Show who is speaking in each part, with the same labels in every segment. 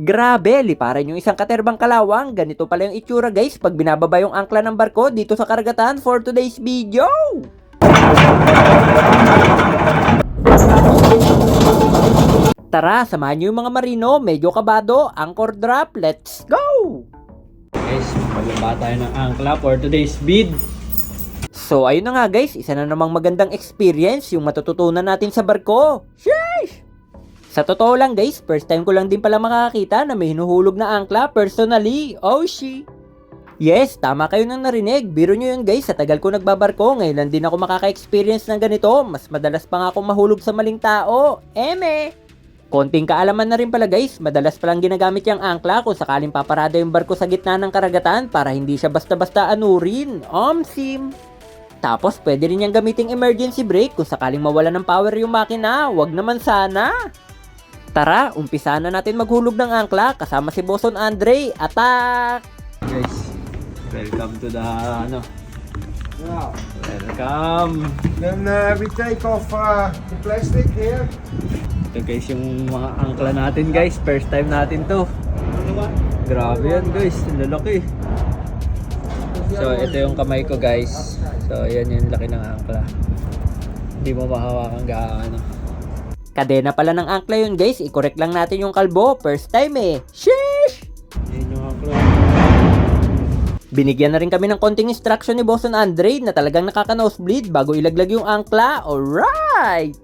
Speaker 1: Grabe, liparan yung isang katerbang kalawang. Ganito pala yung itsura guys pag binababa yung angkla ng barko dito sa karagatan for today's video. Tara, samahan nyo yung mga marino, medyo kabado, anchor drop, let's go!
Speaker 2: Guys, magbaba tayo ng angkla for today's bid.
Speaker 1: So ayun na nga guys, isa na namang magandang experience yung matututunan natin sa barko. Sheesh! Sa totoo lang guys, first time ko lang din pala makakita na may hinuhulog na angkla personally. Oh she! Yes, tama kayo nang narinig. Biro nyo yun guys, sa tagal ko nagbabarko, ngayon lang din ako makaka-experience ng ganito. Mas madalas pa nga akong mahulog sa maling tao. Eme! Konting kaalaman na rin pala guys, madalas palang ginagamit yung angkla kung sakaling paparada yung barko sa gitna ng karagatan para hindi siya basta-basta anurin. Omsim! Tapos pwede rin niyang gamiting emergency brake kung sakaling mawala ng power yung makina. Wag naman sana. Tara, umpisa na natin maghulog ng angkla kasama si Boson Andre. Attack!
Speaker 2: Guys, welcome to the ano.
Speaker 3: Now,
Speaker 2: Welcome.
Speaker 3: then uh, we take off uh, the plastic here.
Speaker 2: Ito guys yung mga angkla natin guys. First time natin to. Grabe yan guys. Ang lalaki. So ito yung kamay ko guys. So yan yung laki ng angkla. Hindi mo mahawakan gaano.
Speaker 1: Kadena pala ng angkla yun guys. I-correct lang natin yung kalbo. First time eh. Sheesh!
Speaker 2: Yan yung angkla.
Speaker 1: Binigyan na rin kami ng konting instruction ni Boson Andre na talagang nakaka-nosebleed bago ilaglag yung angkla. Alright!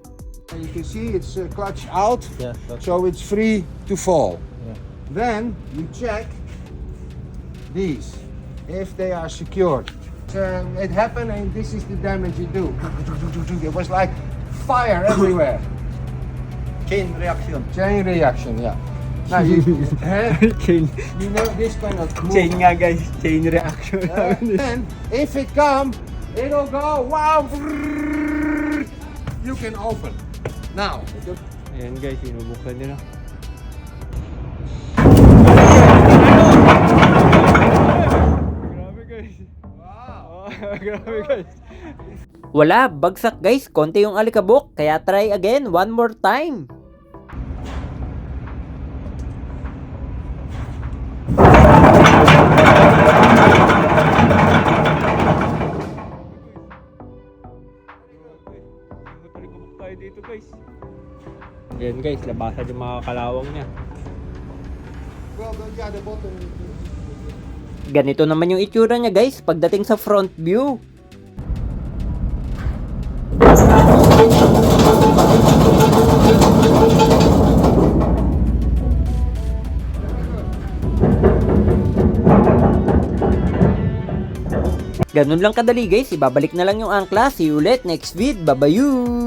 Speaker 3: And you can see it's uh, clutch out,
Speaker 2: Yeah,
Speaker 3: so it's free to fall.
Speaker 2: Yeah.
Speaker 3: Then you check these if they are secured. So it happened, and this is the damage you do. It was like fire everywhere.
Speaker 4: Chain reaction.
Speaker 3: Chain reaction, yeah. Now you, eh,
Speaker 2: chain,
Speaker 3: you know this cannot move.
Speaker 2: chain nga guys. Chain reaction.
Speaker 3: Uh, and if it come, it'll go wow. You can open. Now,
Speaker 2: Ayan guys, sinubuksan nila. Grabe guys. Wow. Grabe guys.
Speaker 1: Wala, bagsak guys. Konti yung alikabok. Kaya try again one more time.
Speaker 2: Guys. Ayan guys, labasan yung mga kalawang niya.
Speaker 3: well, then, yeah, the bottom.
Speaker 1: Ganito naman yung itsura niya guys pagdating sa front view. Ganun lang kadali guys, ibabalik na lang yung angkla. See you ulit next vid. Babayu!